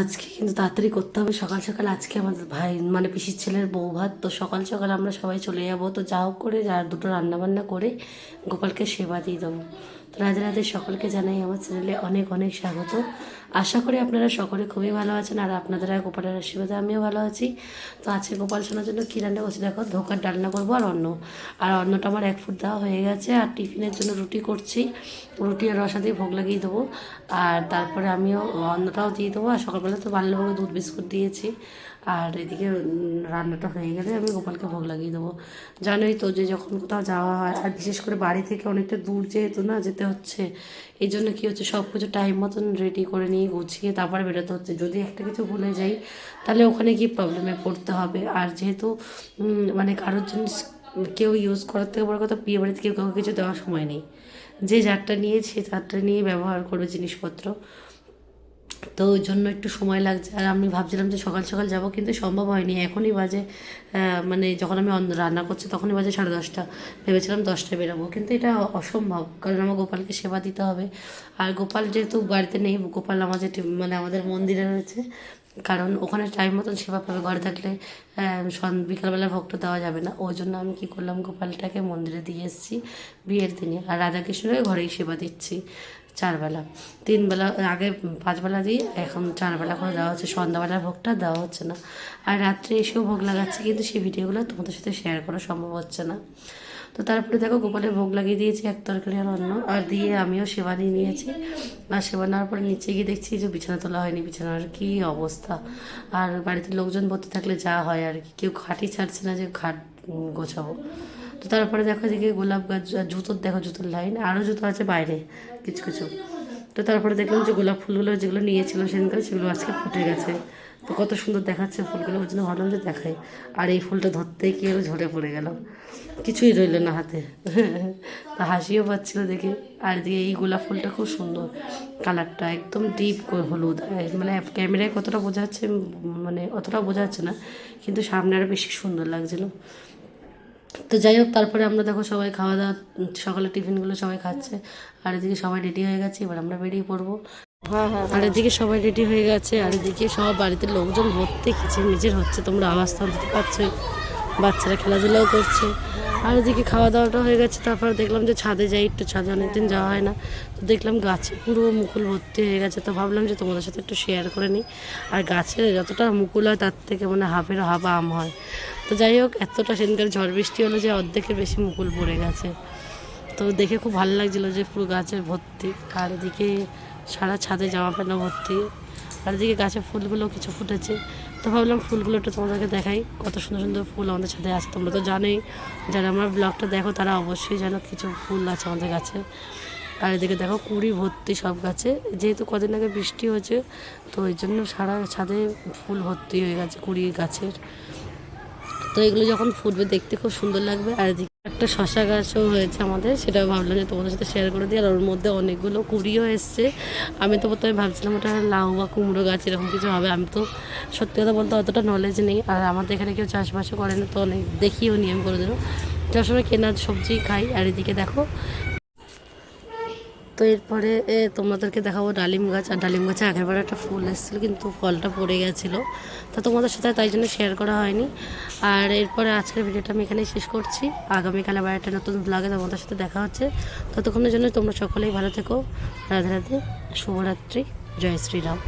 আজকে কিন্তু তাড়াতাড়ি করতে হবে। সকাল সকাল আজকে আমাদের ভাই মানে পিসির ছেলের বউ ভাত। তো সকাল সকাল আমরা সবাই চলে যাব। তো যা হোক করে আর দুটো রান্নাবান্না করে গোপালকে সেবা দিয়ে দেবো। তো রাজা রাজে সকলকে জানাই আমার চ্যানেলে অনেক অনেক স্বাগত। আশা করি আপনারা সকলে খুবই ভালো আছেন আর আপনাদের আর গোপালের আশীর্বাদে আমিও ভালো আছি। তো আজকে গোপাল শোনার জন্য কী রান্না করছি দেখো, ধোকার ডালনা করব আর অন্ন। আর অন্নটা আমার এক ফুট দেওয়া হয়ে গেছে আর টিফিনের জন্য রুটি করছি। রুটি আর রসা দিয়ে ভোগ লাগিয়ে দেবো। আর তারপরে আমিও অন্নটাও দিয়ে দেবো। আর সকালবেলা তো বাল্যভোগে দুধ, বিস্কুট দিয়েছি। আর এদিকে রান্নাটা হয়ে গেলে আমি গোপালকে ভোগ লাগিয়ে দেবো। জানোই তো যে যখন কোথাও যাওয়া হয়, আর বিশেষ করে বাড়ি থেকে অনেকটা দূর যেহেতু না যেতে হচ্ছে, এই জন্য কী হচ্ছে, সব কিছু টাইম মতন রেডি করে নিয়ে গুছিয়ে তারপরে বেরোতে হচ্ছে। যদি একটা কিছু ভুলে যাই, তাহলে ওখানে কি প্রবলেমে পড়তে হবে। আর যেহেতু মানে কারোর জিনিস কেউ ইউজ করার থেকে বড় কথা বিয়ে বাড়িতে কেউ কাউকে কিছু দেওয়ার সময় নেই। যে যারটা নিয়েছে, তারটা নিয়ে ব্যবহার করবে জিনিসপত্র। তো ওই জন্য একটু সময় লাগছে। আর আমি ভাবছিলাম যে সকাল সকাল যাব, কিন্তু সম্ভব হয়নি। এখনই বাজে মানে যখন আমি রান্না করছি তখনই বাজে সাড়ে দশটা। ভেবেছিলাম দশটায় বেরোবো, কিন্তু এটা অসম্ভব, কারণ আমার গোপালকে সেবা দিতে হবে। আর গোপাল যেহেতু বাড়িতে নেই, গোপাল আমাদের মানে আমাদের মন্দিরে রয়েছে। কারণ ওখানে টাইম মতন সেবা পাবে, ঘরে থাকলে বিকালবেলা ভক্ত দেওয়া যাবে না। ওই জন্য আমি কী করলাম, গোপালটাকে মন্দিরে দিয়ে এসেছি বিয়ের দিনে। আর রাধাকৃষ্ণের ঘরেই সেবা দিচ্ছি। চারবেলা। তিনবেলা, আগে পাঁচবেলা দিই এখন চারবেলা করে দেওয়া হচ্ছে। সন্ধ্যাবেলার ভোগটা দেওয়া হচ্ছে না। আর রাত্রে এসেও ভোগ লাগাচ্ছে, কিন্তু সেই ভিডিওগুলো তোমাদের সাথে শেয়ার করা সম্ভব হচ্ছে না। তো তারপরে দেখো, গোপালের ভোগ লাগিয়ে দিয়েছি, এক তরকারি আর অন্য। আর দিয়ে আমিও সেবা নিয়ে নিয়েছি। আর সেবা নেওয়ার পরে নিচে গিয়ে দেখছি যে বিছানা তোলা হয়নি। বিছানার কি অবস্থা? আর বাড়িতে লোকজন ভর্তি থাকলে যা হয় আর কি। কেউ খাটই ছাড়ছে না যে খাট গোছাবো। তো তারপরে দেখো এদিকে গোলাপ গাছ জুতোর দেখো জুতোর লাইন আরও জুতো আছে বাইরে, কিছু কিছু। তো তারপরে দেখলাম যে গোলাপ ফুলগুলো যেগুলো নিয়েছিলাম সেদিনকার, সেগুলো আজকে ফুটে গেছে। তো কত সুন্দর দেখাচ্ছে ফুলগুলো ওই জন্য ভাবলাম যে দেখাই। আর এই ফুলটা ধরতেই কি হলো ঝরে পড়ে গেল। কিছুই রইল না হাতে। তা হাসিও পাচ্ছিল দেখে। আর এদিকে এই গোলাপ ফুলটা খুব সুন্দর। কালারটা একদম ডিপ হলুদ। মানে ক্যামেরায় কতটা বোঝা যাচ্ছে মানে অতটা বোঝা যাচ্ছে না, কিন্তু সামনে আরও বেশি সুন্দর লাগছিল। তো যাই হোক তারপরে আমরা দেখো সবাই খাওয়া দাওয়া সকালে টিফিনগুলো সবাই খাচ্ছে। আর এদিকে সবাই রেডি হয়ে গেছে এবার আমরা বেরিয়ে পড়ব। আর এদিকে সবাই রেডি হয়ে গেছে আর এদিকে সব বাড়িতে লোকজন ভর্তি কিচের নিজের হচ্ছে তোমরা আওয়াজ তো দিতে পারছোই। বাচ্চারা খেলাধুলাও করছে। আর এদিকে খাওয়া দাওয়াটা হয়ে গেছে, তারপরে দেখলাম যে ছাদে যাই, একটু ছাদে অনেকদিন যাওয়া হয় না। তো দেখলাম গাছে পুরো মুকুল ভর্তি হয়ে গেছে, তো ভাবলাম যে তোমাদের সাথে একটু শেয়ার করে নিই। আর গাছের যতটা মুকুল হয়, তার থেকে মানে হাফের হাফ আম হয়। তো যাই হোক, এতটা সেদিনকার ঝড় বৃষ্টি হলো যে অর্ধেকের বেশি মুকুল পড়ে গেছে। তো দেখে খুব ভালো লাগছিল যে পুরো গাছে ভর্তি। আর এদিকে সারা ছাদে জামা প্যান্ট ভর্তি। আর এদিকে গাছে ফুলগুলো কিছু ফুটেছে। তো ভাবলাম ফুলগুলো একটু তোমাদেরকে দেখাই। কত সুন্দর সুন্দর ফুল আমাদের ছাদে আছে, তোমরা তো জানোই। যারা আমার ব্লগটা দেখো, তারা অবশ্যই জানো কিছু ফুল আছে আমাদের গাছে আর এদিকে দেখো, কুড়ি ভর্তি সব গাছে। যেহেতু কদিন আগে বৃষ্টি হয়েছে, তো ওই জন্য সারা ছাদে ফুল ভর্তি হয়ে গেছে কুড়ি গাছের। তো এগুলো যখন ফুটবে, দেখতে খুব সুন্দর লাগবে। আর এদিকে একটা শশা গাছও হয়েছে আমাদের সেটা ভাবলাম যে তোমাদের সাথে শেয়ার করে দিই। আর ওর মধ্যে অনেকগুলো কুড়িও এসছে। আমি তো প্রথমে ভাবছিলাম ওটা লাউ বা কুমড়ো গাছ, এরকম কিছু হবে। আমি তো সত্যি কথা বলতে অতটা নলেজ নেই। আর আমাদের এখানে কেউ চাষবাসও করে না, তো অনেক দেখিও নি আমি কোনোদিনও। সবসময় কেনা সবজি খাই, আর এদিকে দেখো। তো এরপরে তোমাদেরকে দেখাবো ডালিম গাছ। আর ডালিম গাছে আগেরবার একটা ফুল এসেছিল, কিন্তু ফলটা পড়ে গেছিল। তা তোমাদের সাথে তাই জন্য শেয়ার করা হয়নি। আর এরপরে আজকের ভিডিওটা আমি এখানেই শেষ করছি। আগামীকাল আবার একটা নতুন ব্লগে তোমাদের সাথে দেখা হচ্ছে। ততক্ষণের জন্য তোমরা সকলেই ভালো থেকো। রাধে রাধে, শুভরাত্রি, জয় শ্রীরাম।